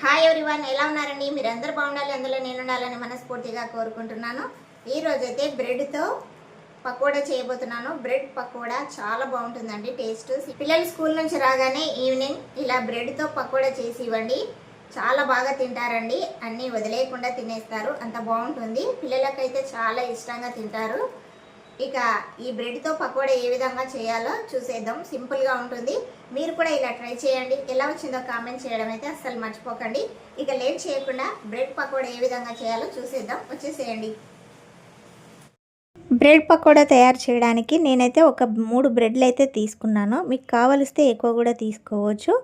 Hi everyone ఎలా ఉన్నారండి? మీరు అందరు బాగుండాలి అందులో నేను ఉండాలని మనస్ఫూర్తిగా కోరుకుంటున్నాను. ఈ రోజైతే బ్రెడ్తో పకోడా చేయబోతున్నాను. బ్రెడ్ పకోడా చాలా బాగుంటుందండి టేస్ట్ పిల్లలు స్కూల్ నుంచి రాగానే ఈవినింగ్ ఇలా బ్రెడ్తో పకోడా చేసి ఇవ్వండి. చాలా బాగా తింటారండి అన్నీ వదిలేయకుండా తినేస్తారు అంత బాగుంటుంది. పిల్లలకైతే చాలా ఇష్టంగా తింటారు. ఇక ఈ బ్రెడ్తో పకోడా ఏ విధంగా చేయాలో చూసేద్దాం. సింపుల్గా ఉంటుంది. మీరు కూడా ఇలా ట్రై చేయండి. ఎలా వచ్చిందో కామెంట్ చేయడం అయితే అస్సలు మర్చిపోకండి. ఇక లేట్ చేయకుండా బ్రెడ్ పకోడా ఏ విధంగా చేయాలో చూసేద్దాం. వచ్చేసేయండి. బ్రెడ్ పకోడా తయారు చేయడానికి నేనైతే ఒక మూడు బ్రెడ్లు అయితే తీసుకున్నాను. మీకు కావలిస్తే ఎక్కువ కూడా తీసుకోవచ్చు.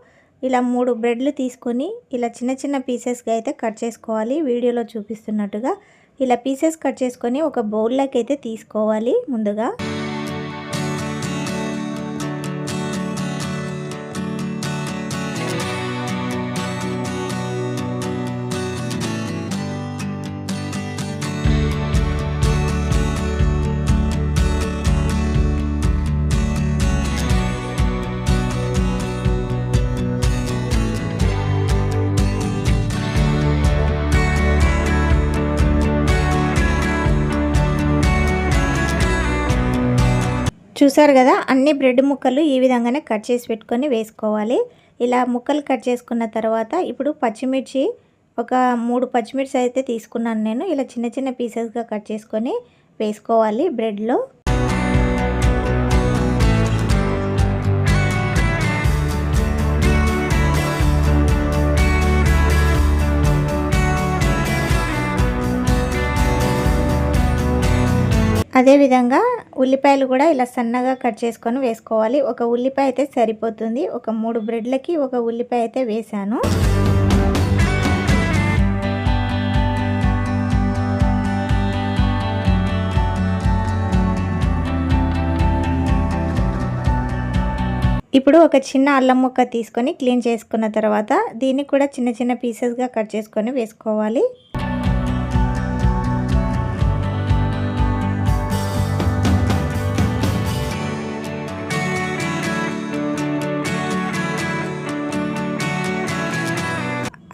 ఇలా మూడు బ్రెడ్లు తీసుకొని ఇలా చిన్న చిన్న పీసెస్గా అయితే కట్ చేసుకోవాలి. వీడియోలో చూపిస్తున్నట్టుగా ఇలా పీసెస్ కట్ చేసుకొని ఒక బౌల్లోకి అయితే తీసుకోవాలి ముందుగా. చూసారు కదా అన్ని బ్రెడ్ ముక్కలు ఈ విధంగానే కట్ చేసి పెట్టుకొని వేసుకోవాలి. ఇలా ముక్కలు కట్ చేసుకున్న తర్వాత ఇప్పుడు పచ్చిమిర్చి ఒక మూడు పచ్చిమిర్చి అయితే తీసుకున్నాను నేను. ఇలా చిన్న చిన్న పీసెస్గా కట్ చేసుకొని వేసుకోవాలి బ్రెడ్లో. అదేవిధంగా ఉల్లిపాయలు కూడా ఇలా సన్నగా కట్ చేసుకొని వేసుకోవాలి. ఒక ఉల్లిపాయ అయితే సరిపోతుంది. ఒక మూడు బ్రెడ్లకి ఒక ఉల్లిపాయ అయితే వేసాను. ఇప్పుడు ఒక చిన్న అల్లం ముక్క తీసుకొని క్లీన్ చేసుకున్న తర్వాత దీన్ని కూడా చిన్న చిన్న పీసెస్గా కట్ చేసుకొని వేసుకోవాలి.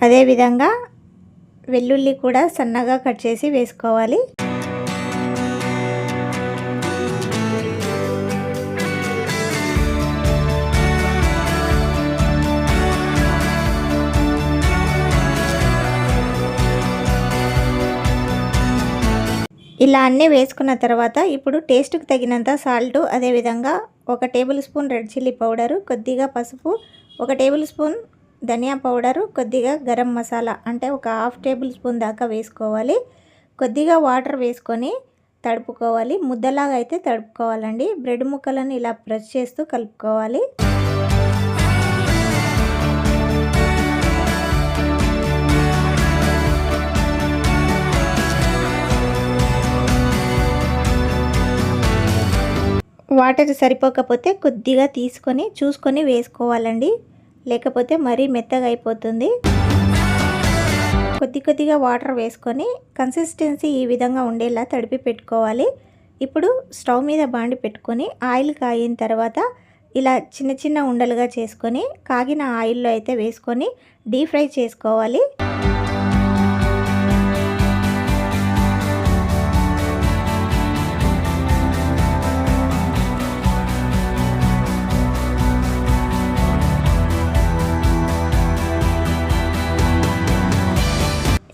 అదేవిధంగా వెల్లుల్లి కూడా సన్నగా కట్ చేసి వేసుకోవాలి. ఇలా అన్నీ వేసుకున్న తర్వాత ఇప్పుడు టేస్ట్కి తగినంత సాల్ట్ అదేవిధంగా ఒక table spoon red chilli powder కొద్దిగా పసుపు ఒక టేబుల్ స్పూన్ ధనియా పౌడరు కొద్దిగా గరం మసాలా అంటే ఒక హాఫ్ టేబుల్ స్పూన్ దాకా వేసుకోవాలి. కొద్దిగా వాటర్ వేసుకొని తడుపుకోవాలి. ముద్దలాగా అయితే తడుపుకోవాలండి. బ్రెడ్ ముక్కలను ఇలా ప్రెస్ చేస్తూ కలుపుకోవాలి. వాటర్ సరిపోకపోతే కొద్దిగా తీసుకొని చూసుకొని వేసుకోవాలండి. లేకపోతే మరీ మెత్తగా అయిపోతుంది. కొద్ది కొద్దిగా వాటర్ వేసుకొని కన్సిస్టెన్సీ ఈ విధంగా ఉండేలా తడిపి పెట్టుకోవాలి. ఇప్పుడు స్టవ్ మీద బాండి పెట్టుకొని ఆయిల్ కాగిన తర్వాత ఇలా చిన్న చిన్న ఉండలుగా చేసుకొని కాగిన ఆయిల్లో అయితే వేసుకొని డీప్ ఫ్రై చేసుకోవాలి.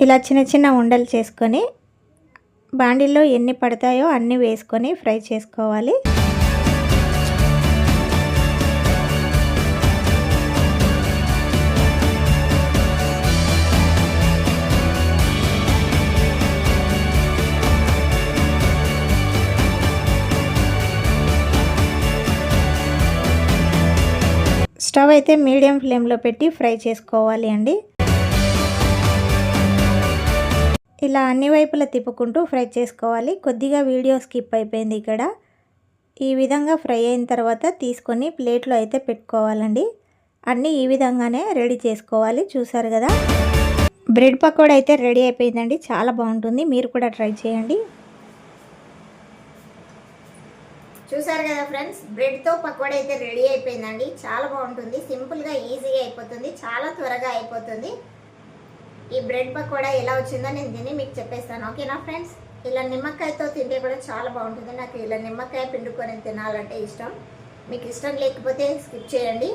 ఇలా చిన్న చిన్న ఉండలు చేసుకొని బాండిల్లో ఎన్ని పడతాయో అన్నీ వేసుకొని ఫ్రై చేసుకోవాలి. స్టవ్ అయితే మీడియం ఫ్లేమ్లో పెట్టి ఫ్రై చేసుకోవాలి అండి. ఇలా అన్ని వైపులా తిప్పుకుంటూ ఫ్రై చేసుకోవాలి. కొద్దిగా వీడియో స్కిప్ అయిపోయింది ఇక్కడ. ఈ విధంగా ఫ్రై అయిన తర్వాత తీసుకొని ప్లేట్లో అయితే పెట్టుకోవాలండి. అన్నీ ఈ విధంగానే రెడీ చేసుకోవాలి. చూసారు కదా? బ్రెడ్ పకోడా అయితే రెడీ అయిపోయిందండి. చాలా బాగుంటుంది. మీరు కూడా ట్రై చేయండి. చూసారు కదా ఫ్రెండ్స్? బ్రెడ్తో పకోడా అయితే రెడీ అయిపోయిందండి. చాలా బాగుంటుంది. సింపుల్గా ఈజీగా అయిపోతుంది. చాలా త్వరగా అయిపోతుంది. ఈ బ్రెడ్ పకోడా ఎలా వచ్చిందో నేను తిని మీకు చెప్పేస్తాను. ఓకేనా ఫ్రెండ్స్? ఇలా నిమ్మకాయతో తింటే కూడా చాలా బాగుంటుంది. నాకు ఇలా నిమ్మకాయ పిండుకొని తినాలంటే ఇష్టం. మీకు ఇష్టం లేకపోతే స్కిప్ చేయండి.